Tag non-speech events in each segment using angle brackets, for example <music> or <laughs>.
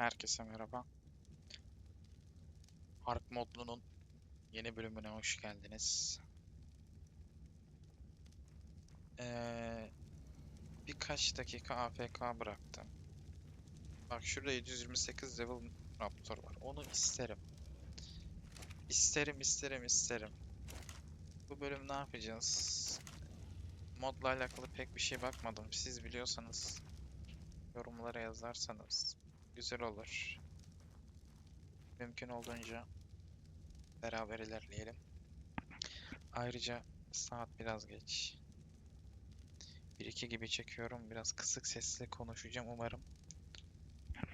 Herkese merhaba. Ark modunun yeni bölümüne hoş geldiniz. Ee, birkaç dakika AFK bıraktım. Bak şurada 728 level Raptor var. Onu isterim. İsterim, isterim, isterim. Bu bölüm ne yapacağız? Modla alakalı pek bir şey bakmadım. Siz biliyorsanız yorumlara yazarsanız güzel olur. Mümkün olduğunca beraber ilerleyelim. Ayrıca saat biraz geç. 1-2 gibi çekiyorum. Biraz kısık sesle konuşacağım umarım.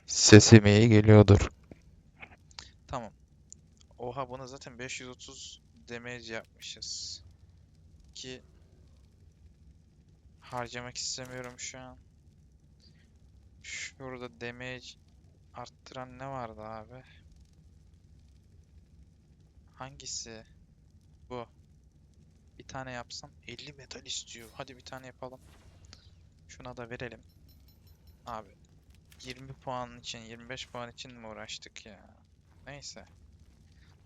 Sesim iyi geliyordur. Tamam. Oha buna zaten 530 damage yapmışız. Ki harcamak istemiyorum şu an. Şurada damage arttıran ne vardı abi? Hangisi? Bu. Bir tane yapsam 50 metal istiyor. Hadi bir tane yapalım. Şuna da verelim. Abi 20 puan için 25 puan için mi uğraştık ya? Neyse.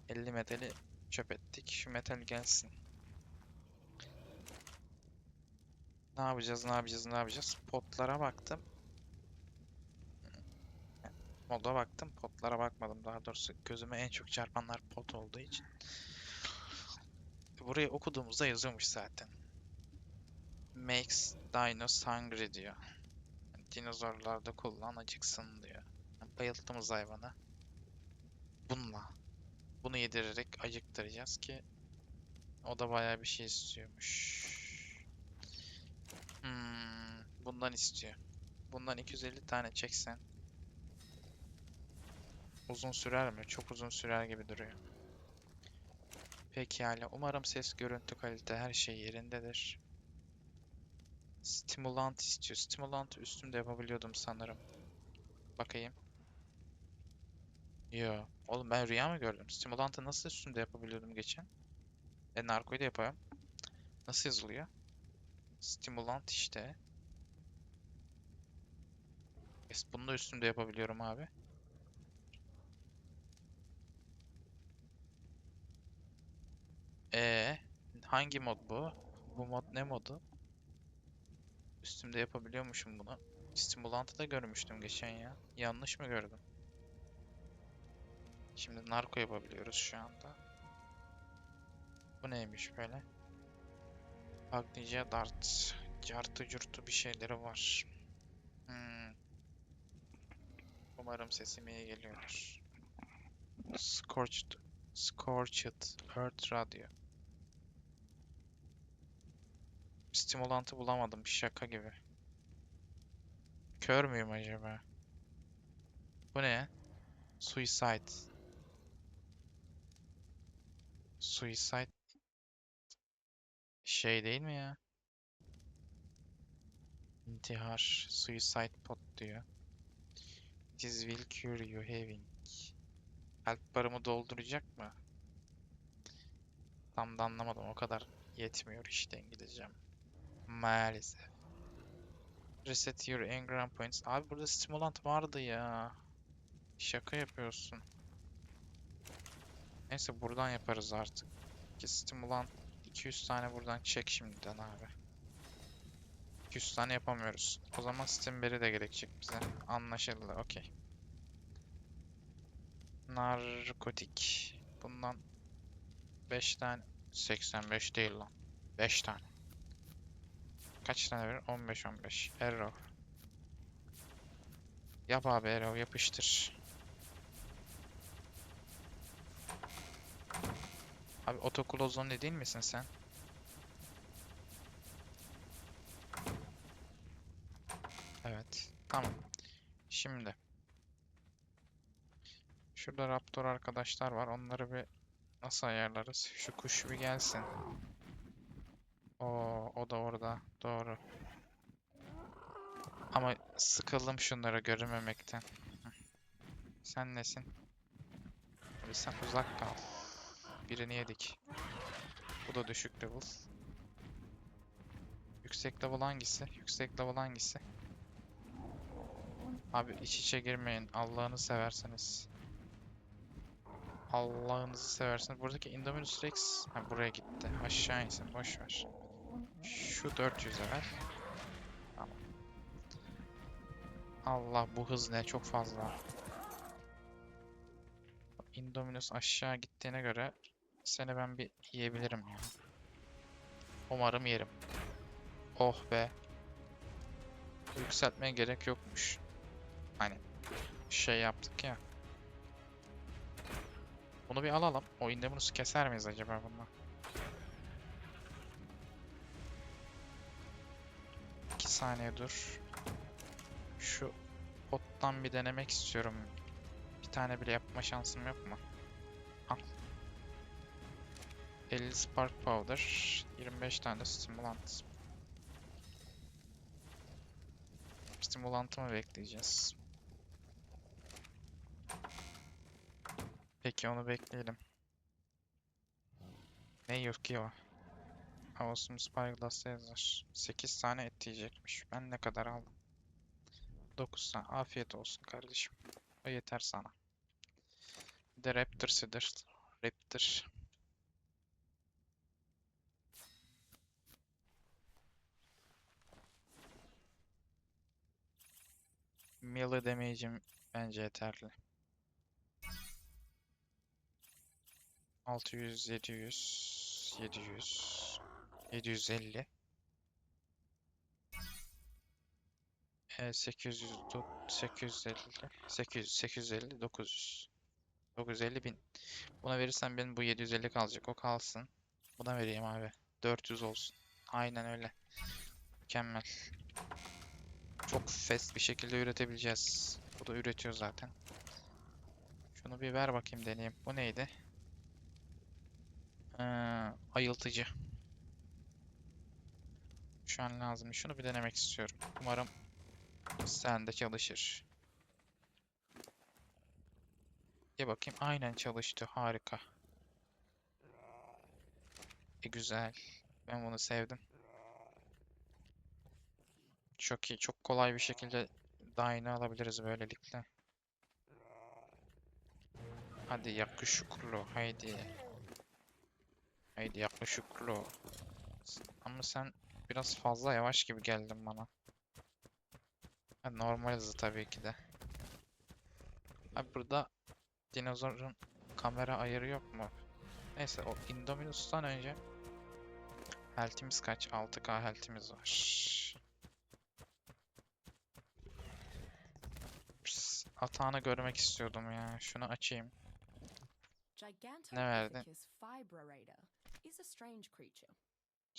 50 metali çöp ettik. Şu metal gelsin. Ne yapacağız, ne yapacağız, ne yapacağız? Potlara baktım. Moda baktım, potlara bakmadım. Daha doğrusu gözüme en çok çarpanlar pot olduğu için. Burayı okuduğumuzda yazıyormuş zaten. Makes dinos hungry diyor. Dinozorlarda kullan acıksın diyor. Bayılttığımız hayvanı bununla, bunu yedirerek acıktıracağız ki o da bayağı bir şey istiyormuş. Hmm, bundan istiyor. Bundan 250 tane çeksen Uzun sürer mi? Çok uzun sürer gibi duruyor. Pekala. Umarım ses, görüntü, kalite her şey yerindedir. Stimulant istiyor. Stimulant üstümde yapabiliyordum sanırım. Bakayım. Yo. Oğlum ben rüya mı gördüm? Stimulantı nasıl üstümde yapabiliyordum geçen? E narkoyu da yapayım. Nasıl yazılıyor? Stimulant işte. Yes, bunu da üstümde yapabiliyorum abi. Ee, hangi mod bu? Bu mod ne modu? Üstümde yapabiliyormuşum bunu. Stimulantı da görmüştüm geçen ya. Yanlış mı gördüm? Şimdi narko yapabiliyoruz şu anda. Bu neymiş böyle? Agnice Dart. Cartı curtu bir şeyleri var. Hmm. Umarım sesim iyi geliyordur. Scorched Scorched Earth Radio. Stimulantı bulamadım. Şaka gibi. Kör müyüm acaba? Bu ne? Suicide. Suicide şey değil mi ya? İntihar. Suicide pot diyor. This will cure you having. Kalp barımı dolduracak mı? Tam da anlamadım. O kadar yetmiyor işte İngilizcem. Maalesef. Reset your engram points. Abi burada stimulant vardı ya. Şaka yapıyorsun. Neyse buradan yaparız artık. Ki stimulant 200 tane buradan çek şimdiden abi. 200 tane yapamıyoruz. O zaman Stimberry de gerekecek bize. Anlaşıldı. Okey. Narkotik. Bundan 5 tane 85 değil lan. 5 tane. Kaç tane verir? 15 15. Arrow. Yap abi Arrow yapıştır. Abi otoklozon ne değil misin sen? Evet. Tamam. Şimdi. Şurada Raptor arkadaşlar var. Onları bir nasıl ayarlarız? Şu kuş bir gelsin. O, o da orada. Doğru. Ama sıkıldım şunları görünmemekten. Sen nesin? Sen uzak kal. Birini yedik. Bu da düşük level. Yüksek level hangisi? Yüksek level hangisi? Abi iç içe girmeyin. Allah'ını severseniz. Allah'ınızı severseniz. Buradaki Indominus Rex ha, buraya gitti. Aşağı insin. Boş ver. Şu 400'e ver. Tamam. Allah bu hız ne? Çok fazla. Indominus aşağı gittiğine göre seni ben bir yiyebilirim ya. Umarım yerim. Oh be. Yükseltmeye gerek yokmuş. Hani şey yaptık ya. Bunu bir alalım. O Indominus'u keser miyiz acaba bununla? Saniye dur. Şu pottan bir denemek istiyorum. Bir tane bile yapma şansım yok mu? Al. 50 Spark Powder, 25 tane de Stimulant. Stimulantı mı bekleyeceğiz? Peki onu bekleyelim. Ne yok ki o? Awesome Spyglass yazar. 8 tane et yiyecekmiş. Ben ne kadar aldım? 9 tane. Afiyet olsun kardeşim. O yeter sana. Bir de Raptor Seeder. Raptor. Melee damage'im bence yeterli. 600, 700, 700, 750. E, 800, do- 850, 800, 850, 900. 950 bin. Buna verirsen benim bu 750 kalacak. O kalsın. Buna vereyim abi. 400 olsun. Aynen öyle. Mükemmel. Çok fast bir şekilde üretebileceğiz. Bu da üretiyor zaten. Şunu bir ver bakayım deneyeyim. Bu neydi? Ee, ayıltıcı. Şu an lazım. Şunu bir denemek istiyorum. Umarım sende çalışır. Bir bakayım. Aynen çalıştı. Harika. E, güzel. Ben bunu sevdim. Çok iyi. Çok kolay bir şekilde Dine'ı alabiliriz böylelikle. Hadi yakışıklı. Haydi. Haydi yakışıklı. Ama sen biraz fazla yavaş gibi geldin bana. Ha, normal hızı tabii ki de. Abi burada dinozorun kamera ayarı yok mu? Neyse o Indominus'tan önce health'imiz kaç? 6k health'imiz var. Pıs, Atağını görmek istiyordum ya. Şunu açayım. Ne verdi?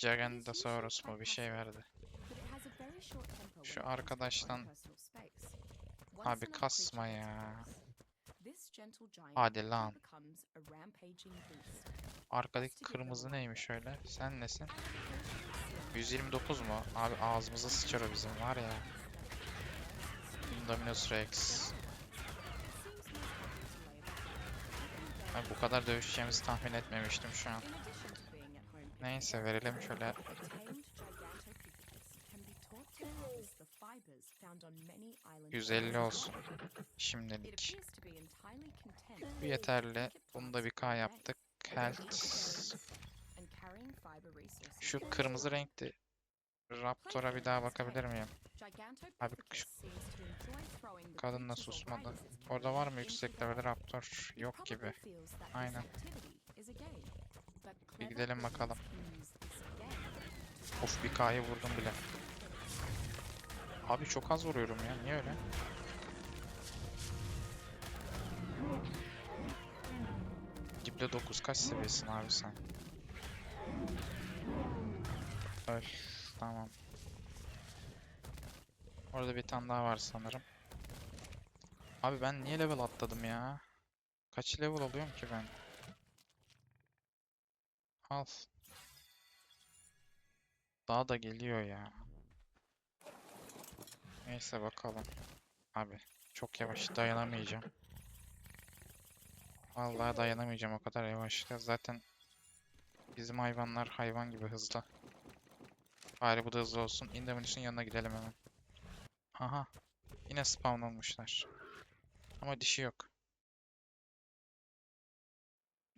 Gigantopithecus fibrorata is a strange creature, Gigantosaurus mu bir şey verdi. Şu arkadaştan. Abi kasma ya. Hadi lan. Arkadaki kırmızı neymiş öyle? Sen nesin? 129 mu? Abi ağzımıza sıçar o bizim var ya. Indominus Rex. Ben bu kadar dövüşeceğimizi tahmin etmemiştim şu an. Neyse verelim şöyle. 150 olsun. Şimdilik. Bu yeterli. Bunu bir K yaptık. Health. Şu kırmızı renkli Raptor'a bir daha bakabilir miyim? Abi şu kadın da susmadı. Orada var mı yüksek level Raptor? Yok gibi. Aynen. Bir gidelim bakalım. Of bir K'yı vurdum bile. Abi çok az vuruyorum ya. Niye öyle? Dible 9 kaç seviyesin abi sen? Öl. Tamam. Orada bir tane daha var sanırım. Abi ben niye level atladım ya? Kaç level oluyorum ki ben? Al. Daha da geliyor ya. Neyse bakalım. Abi çok yavaş dayanamayacağım. Vallahi dayanamayacağım o kadar yavaş. Ya Zaten bizim hayvanlar hayvan gibi hızlı. Bari bu da hızlı olsun. Indominus'un yanına gidelim hemen. Aha. Yine spawn olmuşlar. Ama dişi yok.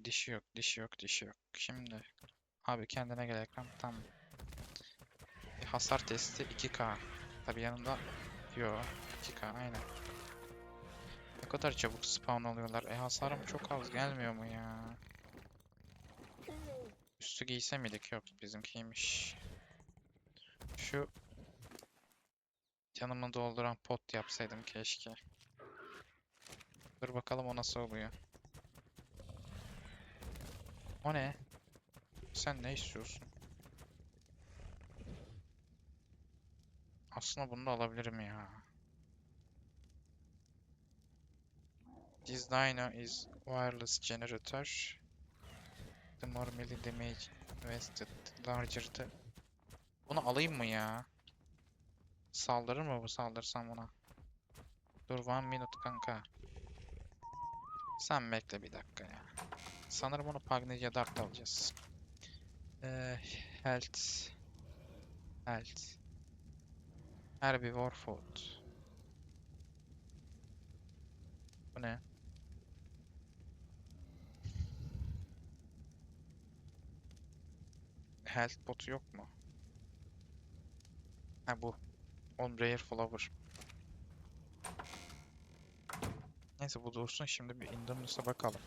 Dişi yok, dişi yok, dişi yok. Şimdi abi kendine gel ekran. Tamam. Hasar testi 2K. Tabi yanında yo 2K aynen. Ne kadar çabuk spawn oluyorlar. E hasarım çok az gelmiyor mu ya? Üstü giyse miydik? Yok bizimkiymiş. Şu canımı dolduran pot yapsaydım keşke. Dur bakalım o nasıl oluyor. O ne? Sen ne istiyorsun? Aslında bunu da alabilirim ya. This dino is wireless generator. The melee damage invested, larger the... Bunu alayım mı ya? Saldırır mı bu saldırsam buna? Dur one minute kanka. Sen bekle bir dakika ya. Sanırım onu Pagnesia Dart alacağız. Ee, health. Health. Herbivore food. Bu ne? Health botu yok mu? Ha bu. On Rare Flower. Neyse bu dursun şimdi bir Indominus'a bakalım.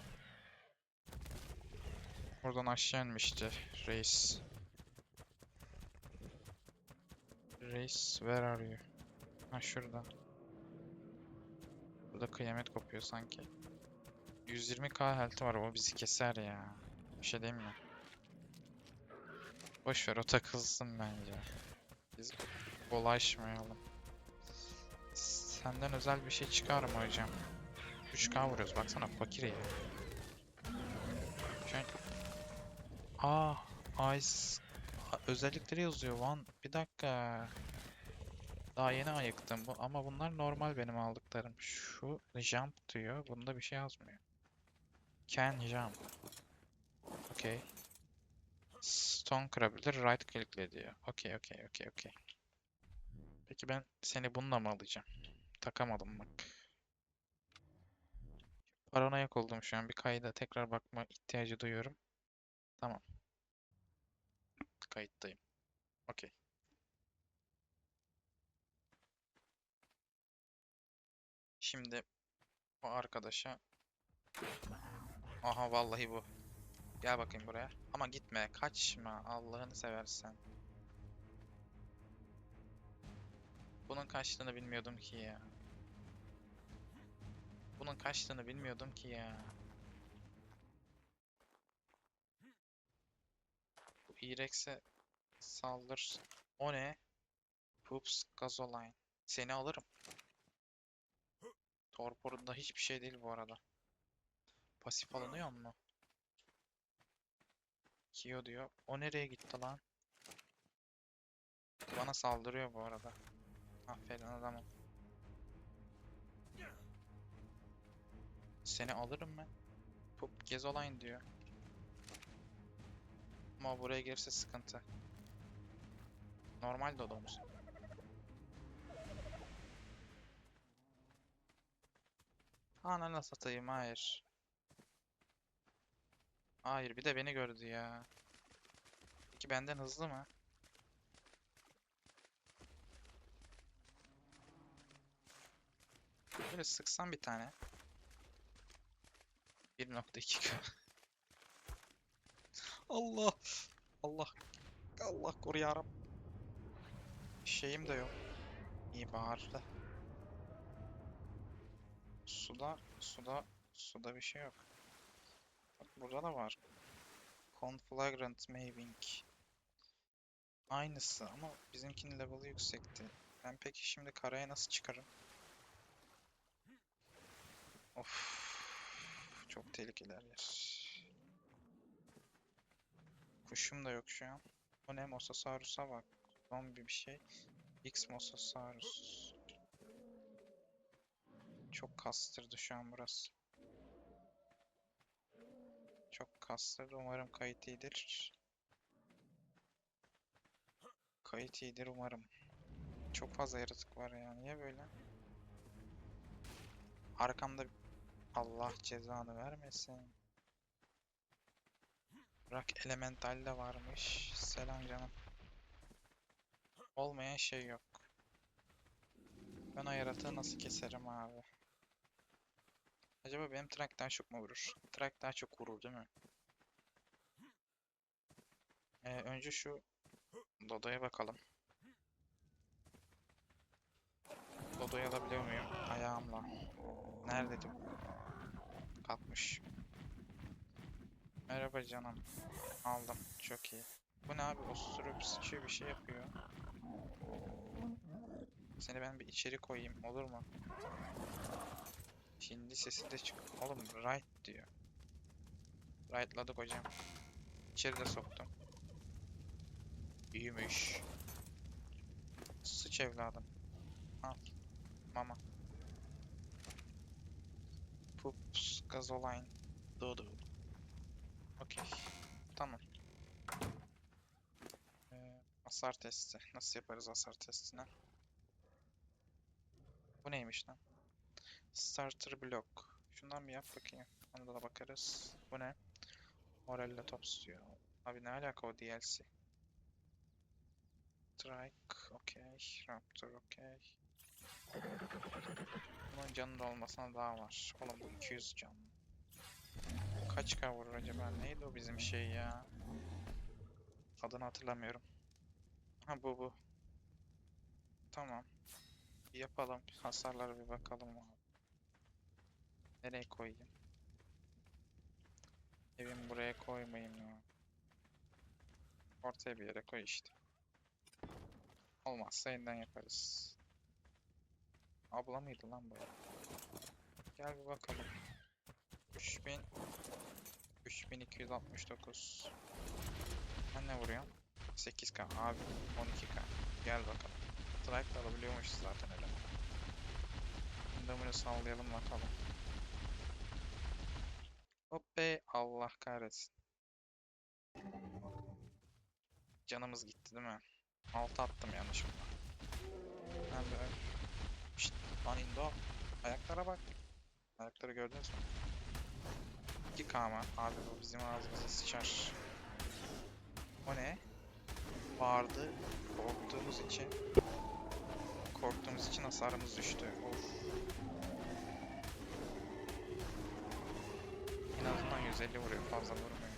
Oradan aşağı inmişti reis. Reis where are you? Ha şurada. Burada kıyamet kopuyor sanki. 120k health'i var o bizi keser ya. Bir şey diyeyim mi? Boş ver o takılsın bence. Biz dolaşmayalım. Senden özel bir şey çıkar mı hocam? 3k vuruyoruz baksana fakir ya. An... Aa, ice Aa, özellikleri yazıyor one. Bir dakika. Daha yeni ayıktım bu ama bunlar normal benim aldıklarım. Şu jump diyor. Bunda bir şey yazmıyor. Can jump. Okay. Stone kırabilir. Right click'le diyor. Okay, okay, okay, okay. Peki ben seni bununla mı alacağım? Takamadım bak. Paranoyak oldum şu an. Bir kayda tekrar bakma ihtiyacı duyuyorum. Tamam. Kayıttayım. Okey. Şimdi o arkadaşa Aha vallahi bu. Gel bakayım buraya. Ama gitme, kaçma. Allah'ını seversen. Bunun kaçtığını bilmiyordum ki ya. Bunun kaçtığını bilmiyordum ki ya. Bu E-Rex'e saldır. O ne? Poops Gasoline. Seni alırım. Torporunda hiçbir şey değil bu arada. Pasif alınıyor mu? Kyo diyor. O nereye gitti lan? Bana saldırıyor bu arada. Aferin adamım. Seni alırım ben. Pup gez olayın diyor. Ama buraya gelirse sıkıntı. Normal dodomuz. Ananı satayım hayır. Hayır bir de beni gördü ya. Peki benden hızlı mı? Böyle sıksam bir tane. 1.2k. <laughs> Allah. Allah. Allah koru yarabbim. Şeyim de yok. İyi bağırdı. Suda, suda, suda bir şey yok. Bak burada da var. Conflagrant Maving. Aynısı ama bizimkinin level'ı yüksekti. Ben peki şimdi karaya nasıl çıkarım? Of. Çok tehlikeli her yer. Kuşum da yok şu an. O ne? Mosasaurus'a bak. Zombi bir şey. X Mosasaurus. Çok kastırdı şu an burası. Çok kastırdı. Umarım kayıt iyidir. Kayıt iyidir umarım. Çok fazla yaratık var ya. Niye böyle? Arkamda Allah cezanı vermesin. Rock Elemental de varmış. Selam canım. Olmayan şey yok. Ben o yaratığı nasıl keserim abi? Acaba benim track daha çok mu vurur? Track daha çok vurur değil mi? Ee, önce şu Dodo'ya bakalım. Dodo'yu alabiliyor muyum? Ayağımla. Neredeydim? Kalkmış. Merhaba canım. Aldım. Çok iyi. Bu ne abi? Osurup sıçıyor bir şey yapıyor. Seni ben bir içeri koyayım olur mu? Şimdi sesi de çık. Oğlum right diyor. Rightladık hocam. İçeri de soktum. İyiymiş. Sıç evladım. Al. Mama. Pups, gazoline, dodo. Okey. Tamam. Ee, hasar testi. Nasıl yaparız hasar testini? Bu neymiş lan? Starter block. Şundan bir yap bakayım. Ona da bakarız. Bu ne? Morella Tops diyor. Abi ne alaka o DLC? Strike, okey. Raptor, okey. Bunun canı da olmasına daha var. Oğlum bu 200 can. Kaç K vurur acaba? Neydi o bizim şey ya? Adını hatırlamıyorum. Ha bu bu. Tamam. Yapalım. Hasarlara bir bakalım abi. Nereye koyayım? Evimi buraya koymayayım ya. Ortaya bir yere koy işte. Olmazsa yeniden yaparız. Abla mıydı lan bu? Gel bir bakalım. 3000 3269 Ben ne vuruyorum? 8k abi 12k Gel bakalım. Strike alabiliyormuşuz zaten öyle. Endamını sallayalım bakalım. Hop Allah kahretsin. Canımız gitti değil mi? Altı attım yanlışlıkla. Ben böyle Şşt, lan Indo. Ayaklara bak. Ayakları gördünüz mü? 2K mı? Abi bu bizim ağzımıza sıçar. O ne? Bağırdı. Korktuğumuz için. Korktuğumuz için hasarımız düştü. Of. 150 vuruyor. Fazla vurmuyor.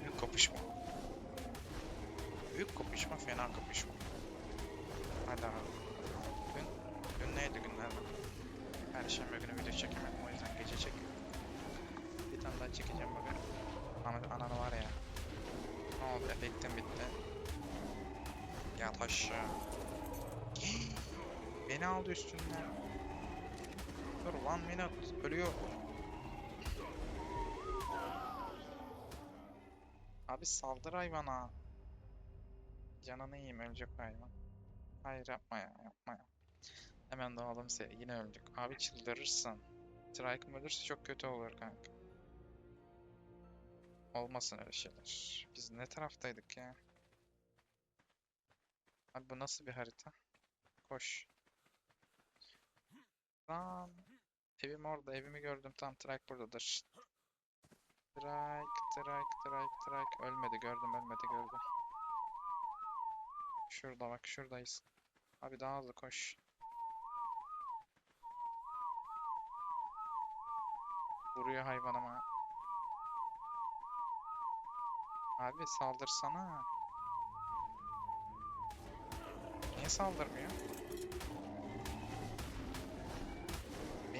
Büyük kapışma. Büyük kapışma, fena kapışma. Hadi abi. Dün, dün neydi günlerden? Perşembe günü video çekemedim o yüzden gece çekiyorum. Bir tane daha çekeceğim bugün. Ana, ananı var ya. Ne oldu? Efektim bitti. Gel aşağı. Beni aldı üstünden. Dur one minute. Ölüyor. Abi saldır hayvana. Canını yiyeyim ölecek hayvan. Hayır yapma ya yapma ya. Hemen doğalım seni yine öldük. Abi çıldırırsın. Strike'ım ölürse çok kötü olur kanka. Olmasın öyle şeyler. Biz ne taraftaydık ya? Abi bu nasıl bir harita? Koş. Lan. Evim orada. Evimi gördüm. Tam Trike buradadır. Trike, Trike, Trike, Trike. Ölmedi. Gördüm, ölmedi, gördüm. Şurada bak, şuradayız. Abi daha hızlı koş. Vuruyor hayvanıma. Abi saldırsana. Niye saldırmıyor?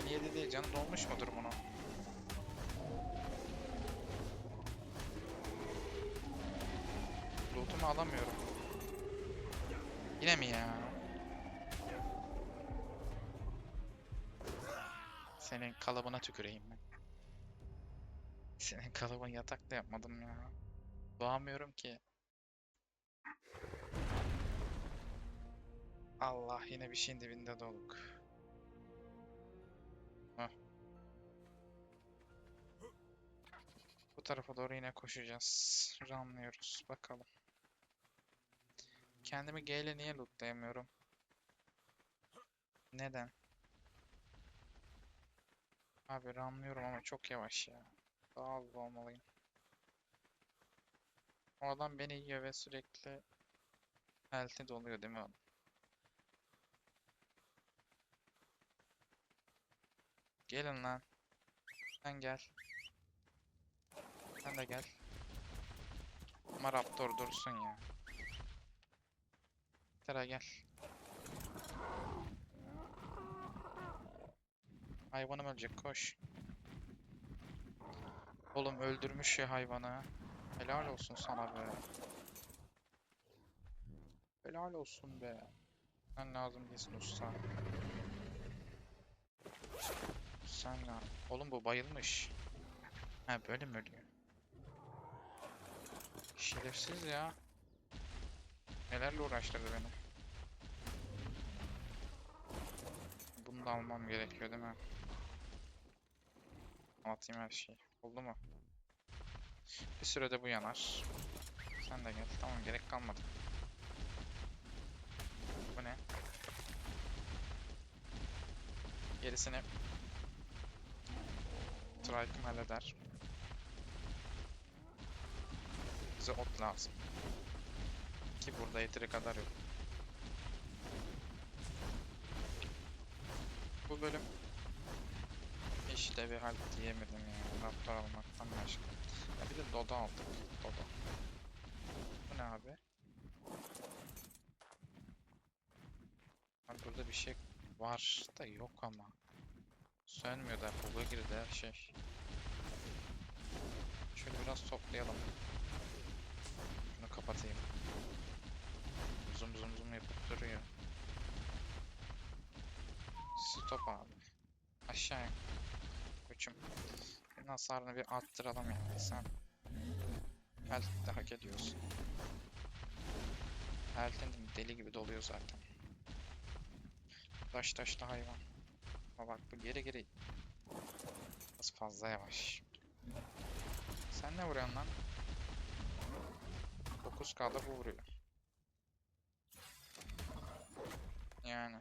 Beni yedi değil, canı dolmuş mudur bunun? Loot'umu alamıyorum. Yine mi ya? Senin kalıbına tüküreyim ben. Senin kalıbın yatakta yapmadım ya. Doğamıyorum ki. Allah yine bir şeyin dibinde doluk. Bu tarafa doğru yine koşacağız. Runlıyoruz. Bakalım. Kendimi G ile niye lootlayamıyorum? Neden? Abi ramlıyorum ama çok yavaş ya. Daha hızlı olmalıyım. O adam beni yiyor ve sürekli health'i doluyor değil mi onun? Gelin lan. Sen gel. Sen de gel. Ama Raptor dursun ya. Tera gel. Hayvanım ölecek koş. Oğlum öldürmüş ya hayvanı. Helal olsun sana be. Helal olsun be. Sen lazım değilsin usta. Sen la. Oğlum bu bayılmış. Ha böyle mi ölüyor? Şerefsiz ya. Nelerle uğraştırdı beni. Bunu da almam gerekiyor değil mi? Atayım her şeyi. Oldu mu? Bir sürede bu yanar. Sen de gel. Tamam gerek kalmadı. Bu ne? Gerisini Trike'ım halleder. Bize ot lazım. Ki burada yeteri kadar yok. Bu bölüm işte bir halt diyemedim ya. Raptor almaktan başka. Ya bir de Dodo aldık. Dodo. Bu ne abi? Abi burada bir şey var da yok ama. Sönmüyor da bug'a girdi her şey. Şöyle biraz toplayalım. Kapatayım. Zoom zoom zoom yapıp duruyor. Stop abi. Aşağıya. Koçum. Senin hasarını bir arttıralım yani sen. Health de hak ediyorsun. Health'in deli gibi doluyor zaten. Taş taşlı hayvan. Ama bak bu geri geri. Biraz fazla yavaş. Sen ne vuruyorsun lan? 9K'da bu vuruyor. Yani.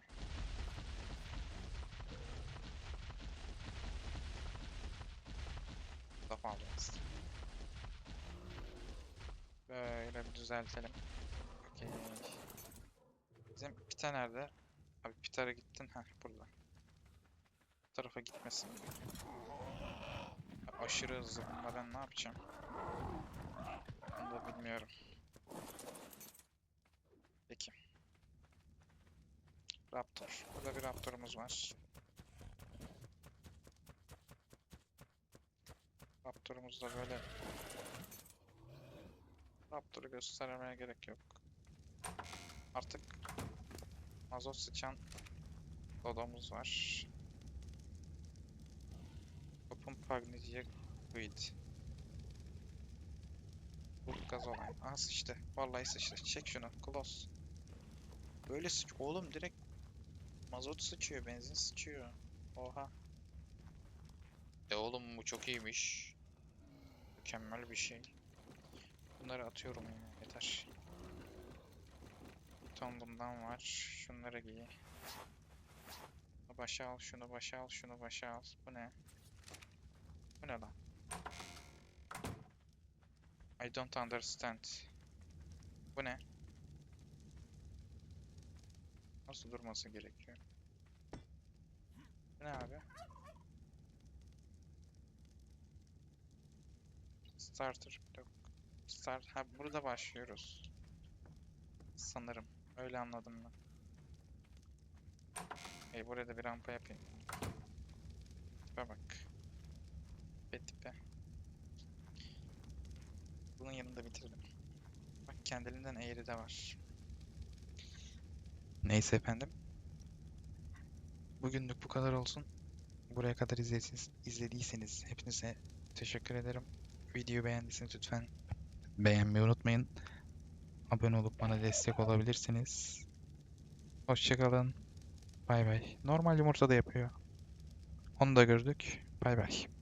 Da fazla. Böyle bir düzeltelim. Okey. Bizim Pita nerede? Abi Pita'ya gittin. Heh burada. Bu tarafa gitmesin. Ya Aşırı hızlı. Ben ne yapacağım? Onu da bilmiyorum. Peki. Raptor. Burada bir Raptor'umuz var. Raptor'umuz da böyle Raptor'u göstermeye gerek yok. Artık mazot sıçan Dodo'muz var. Open Pagnesia Quid. Bu gaz olay. Aha sıçtı. Vallahi sıçtı. Çek şunu. Close. Böyle sıç... Oğlum direkt mazot sıçıyor. Benzin sıçıyor. Oha. E oğlum bu çok iyiymiş. Mükemmel bir şey. Bunları atıyorum ya. Yeter. Ton bundan var. Şunları giy. Bunu başa al, şunu başa al, şunu başa al. Bu ne? Bu ne lan? I don't understand. Bu ne? Nasıl durması gerekiyor? Ne abi? Starter block. Start. Ha burada başlıyoruz. Sanırım. Öyle anladım ben. Ey buraya da bir rampa yapayım. Tipe bak. Tipe tipe. Bunun yanında bitirdim. Bak kendiliğinden eğri de var. Neyse efendim. Bugünlük bu kadar olsun. Buraya kadar izlediyseniz, izlediyseniz hepinize teşekkür ederim. Videoyu beğendiyseniz lütfen beğenmeyi unutmayın. Abone olup bana destek olabilirsiniz. Hoşçakalın. Bay bay. Normal yumurta da yapıyor. Onu da gördük. Bay bay.